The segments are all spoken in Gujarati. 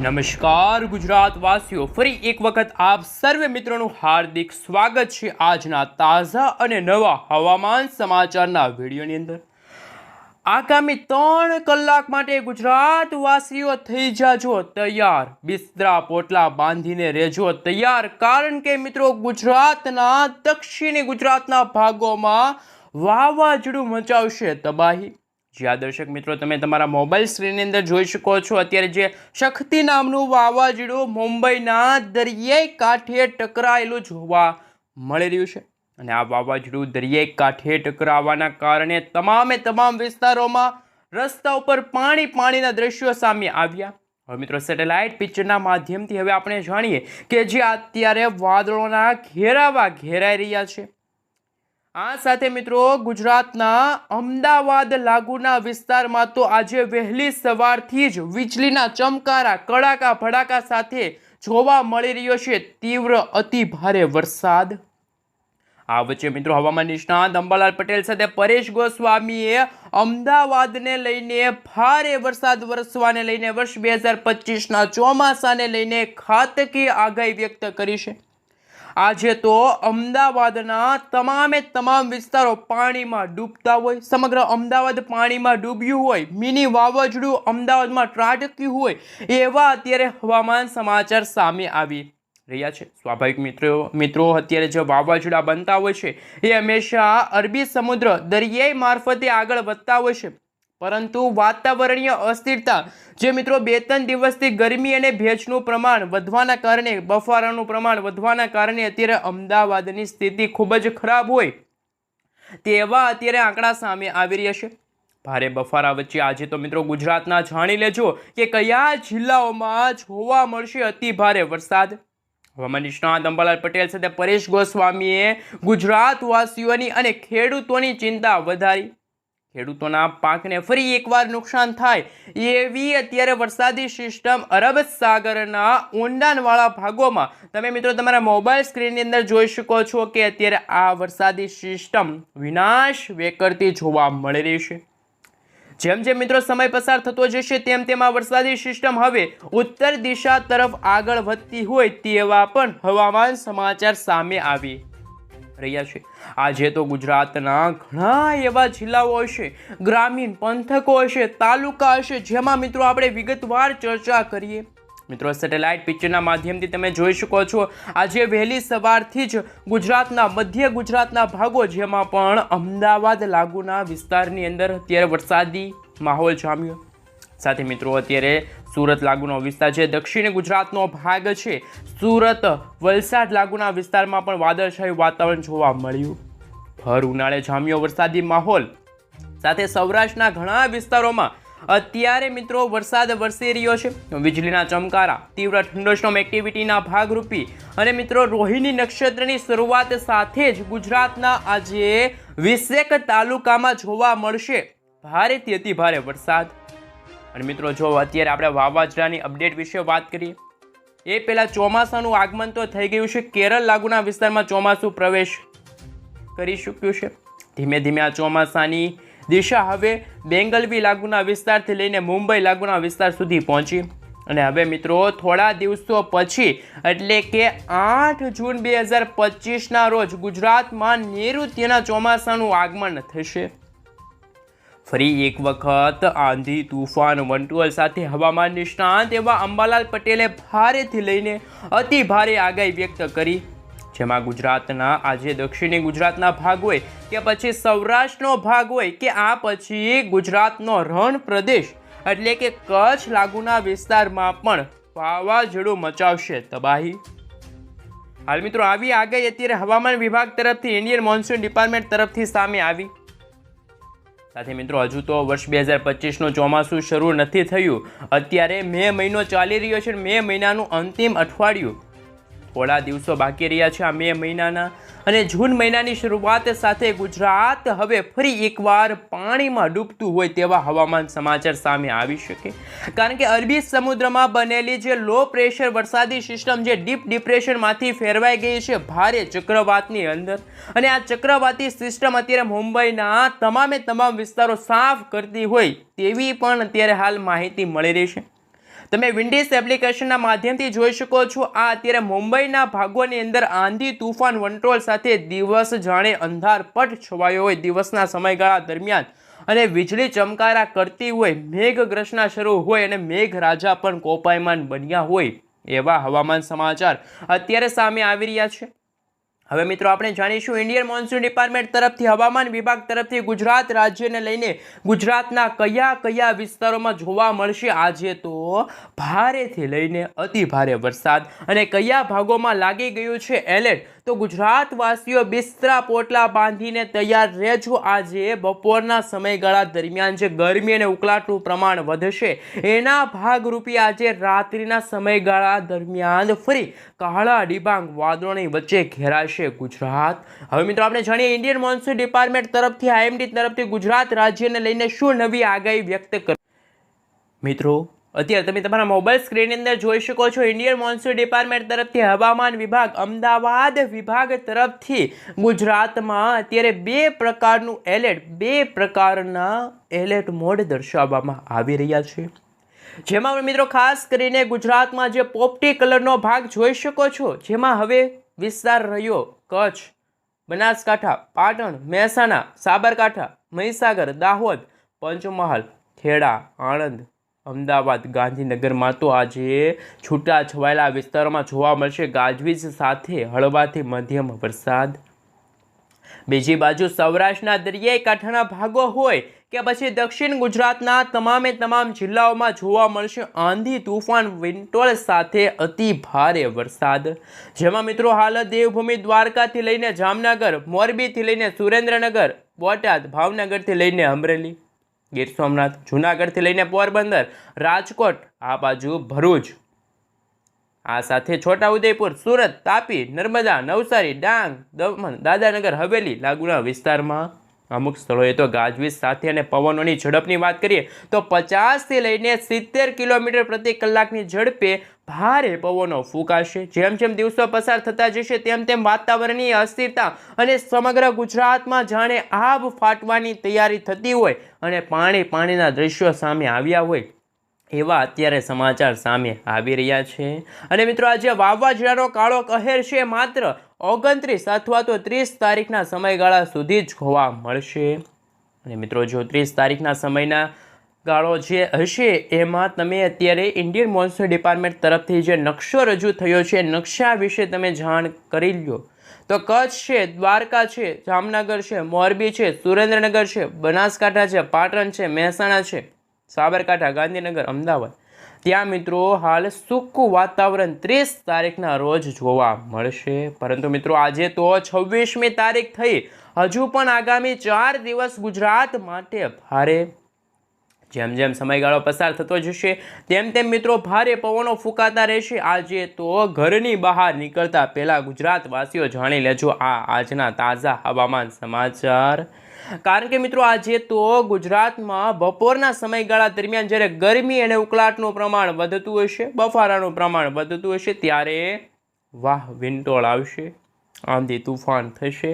નમસ્કાર ગુજરાતવાસીઓ. ફરી એક વખત આપ સર્વે મિત્રોનું હાર્દિક સ્વાગત છે આજના તાજા અને નવા હવામાન સમાચારના વિડીયોની અંદર. આગામી ત્રણ કલાક માટે ગુજરાતવાસીઓ થઈ જાજો તૈયાર. બિસ્તરા પોટલા બાંધીને રહેજો તૈયાર. કારણ કે મિત્રો ગુજરાતના દક્ષિણી ગુજરાતના ભાગોમાં વાવાઝોડું મચાવશે તબાહી. જ્યાં દર્શક મિત્રો તમે તમારા મોબાઈલ સ્ક્રીનની અંદર જોઈ શકો છો, અત્યારે જે શક્તિ નામનું વાવાઝોડું મુંબઈના દરિયાઈ કાંઠે ટકરાયેલું જોવા મળી રહ્યું છે. અને આ વાવાઝોડું દરિયાઈ કાંઠે ટકરાવાના કારણે તમામે તમામ વિસ્તારોમાં રસ્તા ઉપર પાણી પાણીના દ્રશ્યો સામે આવ્યા. હવે મિત્રો સેટેલાઇટ પિક્ચરના માધ્યમથી હવે આપણે જાણીએ કે જે અત્યારે વાદળોના ઘેરાવા ઘેરાઈ રહ્યા છે. આ સાથે મિત્રો ગુજરાતના અમદાવાદ લાગુના વિસ્તારમાં તો આજે વહેલી સવારથી જ વીજળીના ચમકારા, કડાકા, ભડાકા સાથે જોવા મળી રહ્યો છે. તીવ્ર અતિ ભારે વરસાદ. આ વચ્ચે મિત્રો હવામાન નિષ્ણાત અંબાલાલ પટેલ સાથે પરેશ ગોસ્વામીએ અમદાવાદને લઈને ભારે વરસાદ વરસવાને લઈને વર્ષ બે હજાર પચીસના ચોમાસાને લઈને ખાતકી આગાહી વ્યક્ત કરી છે. આજે તો અમદાવાદના તમામે તમામ વિસ્તારો પાણીમાં ડૂબતા હોય, સમગ્ર અમદાવાદ પાણીમાં ડૂબ્યું હોય, મિની વાવાઝોડું અમદાવાદમાં ત્રાટક્યું હોય, એવા અત્યારે હવામાન સમાચાર સામે આવી રહ્યા છે. સ્વાભાવિક મિત્રો મિત્રો, અત્યારે જે વાવાઝોડા બનતા હોય છે, એ હંમેશા અરબી સમુદ્ર દરિયાઈ મારફતે આગળ વધતા હોય છે. પરંતુ વાતાવરણીય અસ્થિરતા, જે મિત્રો બે ત્રણ દિવસથી ગરમી અને ભેજનું પ્રમાણ વધવાના કારણે, બફારાનું પ્રમાણ વધવાના કારણે અત્યારે અમદાવાદની સ્થિતિ ખૂબ જ ખરાબ હોય, તેવા અત્યારે આંકડા સામે આવી રહ્યા છે. ભારે બફારા વચ્ચે આજે તો મિત્રો ગુજરાતના જાણી લેજો કે કયા જિલ્લાઓમાં જોવા મળશે અતિ ભારે વરસાદ. હવામાન નિષ્ણાત અંબાલાલ પટેલ સાથે પરેશ ગોસ્વામીએ ગુજરાતવાસીઓની અને ખેડૂતોની ચિંતા વધારી. ખેડૂતોના પાકને ફરી એકવાર નુકસાન થાય એવી અત્યારે વરસાદી સિસ્ટમ અરબ સાગરના ઊંડાણવાળા ભાગોમાં. તમે મિત્રો તમારા મોબાઈલ સ્ક્રીનની અંદર જોઈ શકો છો કે અત્યારે આ વરસાદી સિસ્ટમ વિનાશ વેકરતી જોવા મળી રહી છે. જેમ જેમ મિત્રો સમય પસાર થતો જશે તેમ તેમ આ વરસાદી સિસ્ટમ હવે ઉત્તર દિશા તરફ આગળ વધતી હોય તેવા પણ હવામાન સમાચાર સામે આવી રહ્યા છે. આજે તો ગુજરાતના ઘણા એવા જિલ્લાઓ હશે, ગ્રામીણ પંથકો હશે, તાલુકા હશે, જેમાં મિત્રો આપણે વિગતવાર ચર્ચા કરીએ. મિત્રો સેટેલાઇટ પિક્ચરના માધ્યમથી તમે જોઈ શકો છો, આજે વહેલી સવારથી જ ગુજરાતના, મધ્ય ગુજરાતના ભાગો, જેમાં પણ અમદાવાદ, લાગુના વિસ્તારની અંદર અત્યારે વરસાદી માહોલ જામ્યો. સાથે મિત્રો, અત્યારે સુરત લાગુનો વિસ્તાર છે. દક્ષિણ ગુજરાતનો ભાગ છે. સુરત, વલસાડ લાગુના વિસ્તારમાં પણ વાદળછાયું વાતાવરણ જોવા મળ્યું. ભર ઉનાળે જામ્યો વરસાદી માહોલ. સાથે સૌરાષ્ટ્રના ઘણા વિસ્તારોમાં અત્યારે મિત્રો વરસાદ વરસી રહ્યો છે. વીજળીના ચમકારા, તીવ્ર ઠંડોસ્ટોમ એક્ટિવિટીના ભાગરૂપી અને મિત્રો, રોહિણી નક્ષત્રની શરૂઆત સાથે જ ગુજરાતના આજે વિસેક તાલુકામાં જોવા મળશે. ભારેથી અતિ ભારે વરસાદ. અને મિત્રો, જો અત્યારે આપણે વાવાઝોડાની અપડેટ વિશે વાત કરીએ, એ પહેલાં ચોમાસાનું આગમન તો થઈ ગયું છે. કેરળ લાગુના વિસ્તારમાં ચોમાસું પ્રવેશ કરી ચૂક્યું છે. ધીમે ધીમે આ ચોમાસાની દિશા હવે બેંગલવી લાગુના વિસ્તારથી લઈને મુંબઈ લાગુના વિસ્તાર સુધી પહોંચી. અને હવે મિત્રો, થોડા દિવસો પછી, એટલે કે આઠ જૂન બે હજાર પચીસના રોજ ગુજરાતમાં નૈઋત્યના ચોમાસાનું આગમન થશે. ફરી એક વખત આંધી તુફાન વંટોળ સાથે હવામાન નિષ્ણાંત એવા અંબાલાલ પટેલે ભારેથી લઈને અતિ ભારે આગાહી વ્યક્ત કરી. જેમાં ગુજરાતના, આજે દક્ષિણી ગુજરાતના ભાગ હોય કે પછી સૌરાષ્ટ્રનો ભાગ હોય કે આ પછી ગુજરાતનો રણ પ્રદેશ એટલે કે કચ્છ લાગુના વિસ્તારમાં પણ વાવાઝોડું મચાવશે તબાહી. હાલ મિત્રો, આવી આગાહી અત્યારે હવામાન વિભાગ તરફથી ઇન્ડિયન મોન્સૂન ડિપાર્ટમેન્ટ તરફથી સામે આવી. સાથે મિત્રો, હજુ તો વર્ષ બે હજાર પચીસનું ચોમાસું શરૂ નથી થયું. અત્યારે મે મહિનો ચાલી રહ્યો છે મે મહિનાનું અંતિમ અઠવાડિયું. થોડા દિવસો બાકી રહ્યા છે આ મે મહિનાના અને જૂન મહિનાની શરૂઆત સાથે ગુજરાત હવે ફરી એકવાર પાણીમાં ડૂબતું હોય તેવા હવામાન સમાચાર સામે આવી શકે. કારણ કે અરબી સમુદ્રમાં બનેલી જે લો પ્રેશર વરસાદી સિસ્ટમ જે ડીપ ડિપ્રેશનમાંથી ફેરવાઈ ગઈ છે, ભારે ચક્રવાતની અંદર. અને આ ચક્રવાતી સિસ્ટમ અત્યારે મુંબઈના તમામે તમામ વિસ્તારો સાફ કરતી હોય તેવી પણ અત્યારે હાલ માહિતી મળી રહી છે. તમે વિન્ડીઝ એપ્લિકેશનના માધ્યમથી જોઈ શકો છો, આ અત્યારે મુંબઈના ભાગોની અંદર આંધી તુફાન વંટોળ સાથે દિવસ જાણે અંધારપટ છવાયો હોય દિવસના સમયગાળા દરમિયાન. અને વીજળી ચમકારા કરતી હોય, મેઘગ્રસના શરૂ હોય અને મેઘરાજા પણ કોપાયમાન બન્યા હોય એવા હવામાન સમાચાર અત્યારે સામે આવી રહ્યા છે. હવે મિત્રો આપણે જાણીશું ઇન્ડિયન મોન્સૂન ડિપાર્ટમેન્ટ તરફથી હવામાન વિભાગ તરફથી ગુજરાત રાજ્યને લઈને ગુજરાતના કયા કયા વિસ્તારોમાં જોવા મળશે? આજે તો ભારેથી લઈને અતિ ભારે વરસાદ અને કયા ભાગોમાં લાગી ગયું છે? એલર્ટ તો ગુજરાતવાસીઓ બિસ્તરા પોટલા બાંધીને તૈયાર રહેજો. આજે બપોરના સમયગાળા દરમિયાન જે ગરમી અને ઉકળાટનું પ્રમાણ વધશે, એના ભાગરૂપે આજે રાત્રિના સમયગાળા દરમિયાન ફરી કાળા ડિબાંગ વાદળોની વચ્ચે ઘેરાશે ગુજરાત. હવે મિત્રો, આપણે જાણીએ ઇન્ડિયન મોન્સૂન ડિપાર્ટમેન્ટ તરફથી, આઈએમડી તરફથી ગુજરાત રાજ્યને લઈને શું નવી આગાહી વ્યક્ત કરી મિત્રો અત્યારે તમે તમારા મોબાઈલ સ્ક્રીનની અંદર જોઈ શકો છો ઇન્ડિયન મોન્સૂન ડિપાર્ટમેન્ટ તરફથી હવામાન વિભાગ, અમદાવાદ વિભાગ તરફથી ગુજરાતમાં અત્યારે બે પ્રકારનું એલર્ટ બે પ્રકારના એલર્ટ મોડ દર્શાવવામાં આવી રહ્યા છે. જેમાં મિત્રો ખાસ કરીને ગુજરાતમાં જે પોપટી કલરનો ભાગ જોઈ શકો છો, જેમાં હવે વિસ્તાર રહ્યો, કચ્છ, બનાસકાંઠા, પાટણ, મહેસાણા, સાબરકાંઠા, મહીસાગર, દાહોદ, પંચમહાલ, ખેડા, આણંદ અમદાવાદ ગાંધીનગરમાં તો આજે છૂટા છવાયેલા વિસ્તારોમાં જોવા મળશે ગાજવીજ સાથે હળવાથી મધ્યમ વરસાદ. બીજી બાજુ સૌરાષ્ટ્રના દરિયાઈ કાંઠાના ભાગો હોય કે પછી દક્ષિણ ગુજરાતના તમામે તમામ જિલ્લાઓમાં જોવા મળશે આંધી તુફાન વિંટોળ સાથે અતિ ભારે વરસાદ. જેમાં મિત્રો હાલ દેવભૂમિ દ્વારકાથી લઈને જામનગર, મોરબીથી લઈને સુરેન્દ્રનગર, બોટાદ, ભાવનગરથી લઈને અમરેલી. ગીર સોમનાથ, જૂનાગઢથી લઈને પોરબંદર, રાજકોટ, આ બાજુ ભરૂચ. આ સાથે છોટાઉદેપુર, સુરત, તાપી, નર્મદા, નવસારી, ડાંગ, દમણ, દાદાનગર, હવેલી, લાગુના વિસ્તારમાં અમુક સ્થળોએ તો ગાજવીજ સાથે અને પવનોની ઝડપની વાત કરીએ તો પચાસથી લઈને સિત્તેર કિલોમીટર પ્રતિ કલાકની ઝડપે ભારે પવનો ફૂંકાશે. જેમ જેમ દિવસો પસાર થતા જશે, તેમ તેમ વાતાવરણીય અસ્થિરતા અને સમગ્ર ગુજરાતમાં જાણે આબ ફાટવાની તૈયારી થતી હોય અને પાણી પાણીના દ્રશ્યો સામે આવ્યા હોય, એવા અત્યારે સમાચાર સામે આવી રહ્યા છે. અને મિત્રો, આજે વાવાઝોડાનો કાળો કહેર છે, માત્ર ઓગણત્રીસ અથવા તો ત્રીસ તારીખના સમયગાળા સુધી જ જોવા મળશે. અને મિત્રો, જો ત્રીસ તારીખના સમયના ગાળો જે હશે એમાં તમે અત્યારે ઇન્ડિયન મોન્સૂન ડિપાર્ટમેન્ટ તરફથી જે નકશો રજૂ થયો છે, નકશા વિશે તમે જાણ કરી લ્યો. તો કચ્છ છે, દ્વારકા છે, જામનગર છે, મોરબી છે, સુરેન્દ્રનગર છે, બનાસકાંઠા છે, પાટણ છે, મહેસાણા છે, સાબરકાંઠા, ગાંધીનગર, અમદાવાદ. ત્યાં મિત્રો હાલ સૂકું વાતાવરણ ત્રીસ તારીખના રોજ જોવા મળશે. પરંતુ મિત્રો આજે તો છવ્વીસમી તારીખ થઈ. હજુ પણ આગામી ચાર દિવસ ગુજરાત માટે ભારે જેમ જેમ સમયગાળો પસાર થતો જશે, તેમ તેમ મિત્રો ભારે પવનો ફૂંકાતા રહેશે. આજે તો ઘરની બહાર નીકળતા પહેલાં ગુજરાતવાસીઓ જાણી લેજો આ આજના તાજા હવામાન સમાચાર. કારણ કે મિત્રો આજે તો ગુજરાતમાં બપોરના સમયગાળા દરમિયાન જ્યારે ગરમી અને ઉકળાટનું પ્રમાણ વધતું હશે, બફારાનું પ્રમાણ વધતું હશે, ત્યારે વાહ, વિંટોળ આવશે, આંધી તુફાન થશે.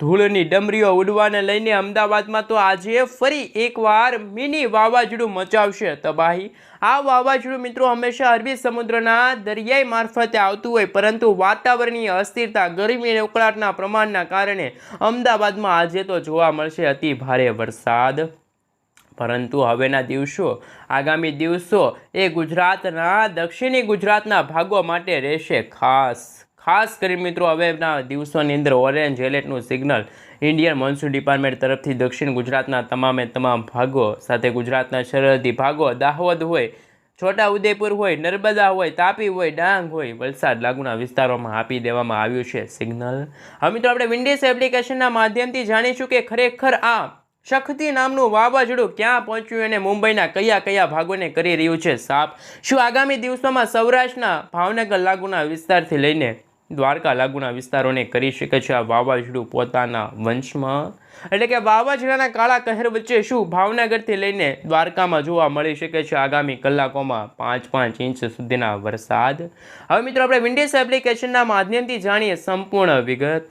ધૂળની ડમરીઓ ઉડવાને લઈને અમદાવાદમાં તો આજે ફરી એકવાર મિની વાવાઝોડું મચાવશે તબાહી. આ વાવાઝોડું મિત્રો હંમેશા અરબી સમુદ્રના દરિયાઈ મારફતે આવતું હોય, પરંતુ વાતાવરણીય અસ્થિરતા, ગરમી અને ઉકળાટના પ્રમાણના કારણે અમદાવાદમાં આજે તો જોવા મળશે અતિ ભારે વરસાદ. પરંતુ હવેના દિવસો, આગામી દિવસો એ ગુજરાતના, દક્ષિણી ગુજરાતના ભાગો માટે રહેશે ખાસ. ખાસ કરી મિત્રો હવેના દિવસોની અંદર ઓરેન્જ એલર્ટનું સિગ્નલ ઇન્ડિયન મોન્સૂન ડિપાર્ટમેન્ટ તરફથી દક્ષિણ ગુજરાતના તમામે તમામ ભાગો સાથે ગુજરાતના સરહદી ભાગો દાહોદ હોય છોટા ઉદેપુર હોય, નર્મદા હોય, તાપી હોય, ડાંગ હોય, વલસાડ લાગુના વિસ્તારોમાં આપી દેવામાં આવ્યું છે સિગ્નલ હવે મિત્રો, આપણે વિન્ડીઝ એપ્લિકેશનના માધ્યમથી જાણીશું કે ખરેખર આ શક્તિ નામનું વાવાઝોડું ક્યાં પહોંચ્યું અને મુંબઈના કયા કયા ભાગોને કરી રહ્યું છે સાફ શું આગામી દિવસોમાં સૌરાષ્ટ્રના ભાવનગર લાગુના વિસ્તારથી લઈને દ્વારકા લાગુના વિસ્તારોને કરી શકે છે. આ વાવાઝોડું પોતાના વંશમાં. એટલે કે વાવાઝોડાના કાળા કહેર વચ્ચે શું ભાવનગરથી લઈને દ્વારકામાં જોવા મળી શકે છે. આગામી કલાકોમાં પાંચ પાંચ ઇંચ સુધીના વરસાદ. હવે મિત્રો, આપણે વિન્ડિસ એપ્લિકેશનના માધ્યમથી જાણીએ સંપૂર્ણ વિગત.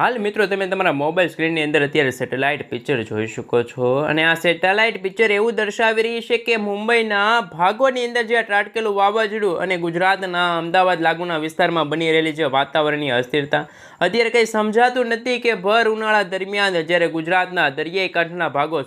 હાલ મિત્રો તમે તમારા મોબાઈલ સ્ક્રીનની અંદર અત્યારે સેટેલાઇટ પિક્ચર જોઈ શકો છો. અને આ સેટેલાઇટ પિક્ચર એવું દર્શાવી રહી છે કે મુંબઈના ભાગોની અંદર જે ત્રાટકેલું વાવાઝોડું અને ગુજરાતના અમદાવાદ લાગુના વિસ્તારમાં બની રહેલી છે વાતાવરણની અસ્થિરતા, અત્યારે કંઈ સમજાતું નથી કે ભર ઉનાળા દરમિયાન જ્યારે ગુજરાતના દરિયાઈ કાંઠના ભાગો